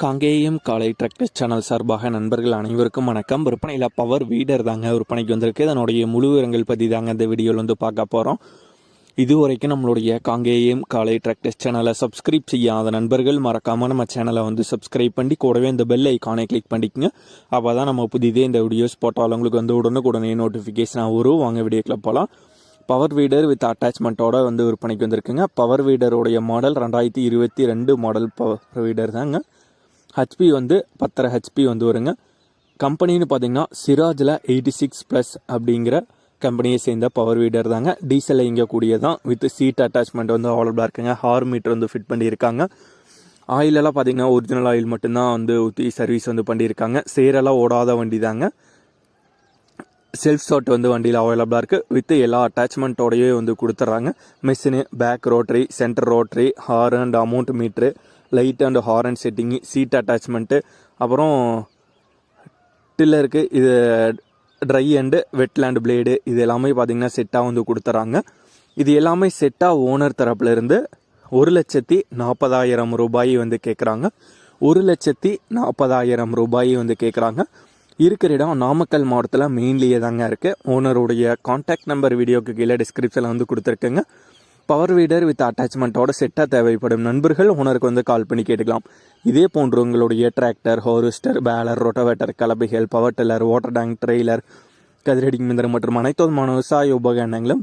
காங்கேயம் காலை tractor channel சார்பாக நண்பர்கள் அனைவருக்கும் வணக்கம். விற்பனையில் பவர் வீடர் தாங்க விற்பனைக்கு வந்திருக்கு. இதனுடைய முழு விவரங்கள் பற்றி தாங்க இந்த வீடியோவில் வந்து பார்க்க போகிறோம் இது வரைக்கும் நம்மளுடைய காங்கேயம் காலை டிராக்டர் சேனலை சப்ஸ்கிரைப் செய்யாத நண்பர்கள் மறக்காமல் நம்ம சேனலை வந்து சப்ஸ்கிரைப் பண்ணி கூடவே இந்த பெல் ஐக்கானை கிளிக் பண்ணிக்கங்க. அப்போ தான் நம்ம புதிதே இந்த வீடியோஸ் போட்டாலும் உங்களுக்கு வந்து உடனுக்குடனே நோட்டிஃபிகேஷனாக வரும். வாங்க வீடியோக்கில் போகலாம் பவர் வீடர் வித் அட்டாச்மெண்ட்டோட வந்து விற்பனைக்கு வந்திருக்குங்க. பவர் வீடருடைய மாடல் ரெண்டாயிரத்தி இருபத்தி ரெண்டு மாடல் பவர் வீடர் தாங்க. ஹெச்பி வந்து பத்தரை ஹெச்பி வந்து வருங்க. கம்பெனின்னு பார்த்தீங்கன்னா சிராஜில் எயிட்டி சிக்ஸ் ப்ளஸ் அப்படிங்கிற கம்பெனியை சேர்ந்த பவர் வீடர் தாங்க. டீசல் இயங்கக்கூடியதான் வித் சீட் அட்டாச்மெண்ட் வந்து அவைலபிளாக இருக்குங்க. ஹார் மீட்டர் வந்து ஃபிட் பண்ணியிருக்காங்க. ஆயிலெல்லாம் பார்த்தீங்கன்னா ஒரிஜினல் ஆயில் மட்டும்தான் வந்து ஊற்றி சர்வீஸ் வந்து பண்ணியிருக்காங்க. சேரெல்லாம் ஓடாத வண்டி தாங்க. செல்ஃப் ஷாட் வந்து வண்டியில் அவைலபிளாக இருக்குது வித் எல்லா அட்டாச்மெண்ட்டோடையே வந்து கொடுத்துட்றாங்க. Machine back rotary center rotary hour and amount meter light and horn setting seat attachment அப்புறம் டில்லருக்கு இது ட்ரை அண்டு வெட்லேண்ட் பிளேடு இது எல்லாமே பார்த்தீங்கன்னா செட்டாக வந்து கொடுத்துறாங்க. இது எல்லாமே செட்டாக ஓனர் தரப்புலேருந்து ஒரு லட்சத்தி நாற்பதாயிரம் ரூபாய் வந்து கேட்குறாங்க ஒரு லட்சத்தி நாற்பதாயிரம் ரூபாய் வந்து கேட்குறாங்க இருக்கிற இடம் நாமக்கல் மாவட்டத்தில் மெயின்லேயே தாங்க இருக்குது ஓனருடைய காண்டாக்ட் நம்பர் வீடியோக்கு கீழே டிஸ்கிரிப்ஷனில் வந்து கொடுத்துருக்கேங்க. பவர் வீடர் வித் அட்டாச்மெண்ட்டோட செட்டாக தேவைப்படும். நண்பர்கள் ஓனருக்கு வந்து கால் பண்ணி கேட்டுக்கலாம். இதே போன்று உங்களுடைய tractor harvester baler rotavator கலபைகள் power tiller water tank trailer கதிரடி மிந்திரம் மற்றும் அனைத்து விதமான விவசாய உபகரணங்களும்